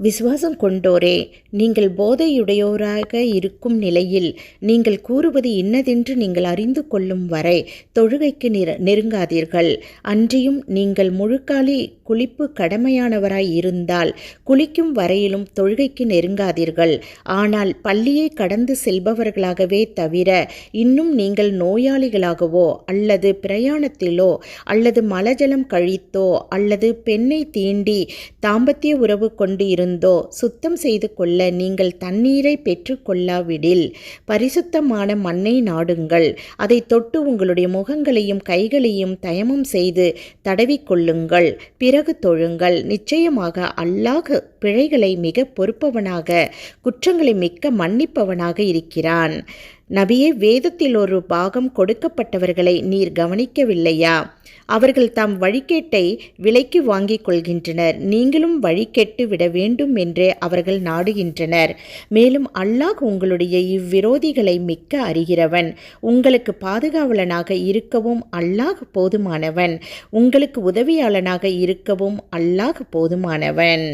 விசுவாசம் கொண்டோரே நீங்கள் போதையுடையோராக இருக்கும் நிலையில் நீங்கள் கூறுவது இன்னதென்று நீங்கள் அறிந்து கொள்ளும் வரை தொழுகைக்கு நெருங்காதீர்கள். அன்றியும் நீங்கள் முழுக்காலி குளிப்பு கடமையானவராய் இருந்தால் குளிக்கும் வரையிலும் தொழுகைக்கு நெருங்காதீர்கள். ஆனால் பள்ளியை கடந்து செல்பவர்களாகவே தவிர இன்னும் நீங்கள் நோயாளிகளாகவோ அல்லது பிரயாணத்திலோ அல்லது மலஜலம் கழித்தோ அல்லது பெண்ணை தீண்டி தாம்பத்திய உறவு கொண்டு இருந்தோ? சுத்தம் செய்து கொள்ள நீங்கள் தண்ணீரை பெற்றுக்கொள்ளாவிடில் பரிசுத்தமான மண்ணை நாடுங்கள். அதை தொட்டு உங்களுடைய முகங்களையும் கைகளையும் தயமம் செய்து தடவிக்கொள்ளுங்கள் பிறகு தொழுங்கள். நிச்சயமாக அல்லாஹ் பிழைகளை மிக பொறுப்பவனாக குற்றங்களை மிக்க மன்னிப்பவனாக இருக்கிறான். நபியே வேதத்தில் ஒரு பாகம் கொடுக்கப்பட்டவர்களை நீர் கவனிக்கவில்லையா? அவர்கள் தாம் வழிகேட்டை விலைக்கு வாங்கிக் கொள்கின்றனர். நீங்களும் வழிகெட்டு விட வேண்டும் என்றே அவர்கள் நாடுகின்றனர். மேலும் அல்லாஹ் உங்களுடைய இவ்விரோதிகளை மிக்க அறிகிறவன். உங்களுக்கு பாதுகாவலனாக இருக்கவும் அல்லாஹ் போதுமானவன். உங்களுக்கு உதவியாளனாக இருக்கவும் அல்லாஹ் போதுமானவன்.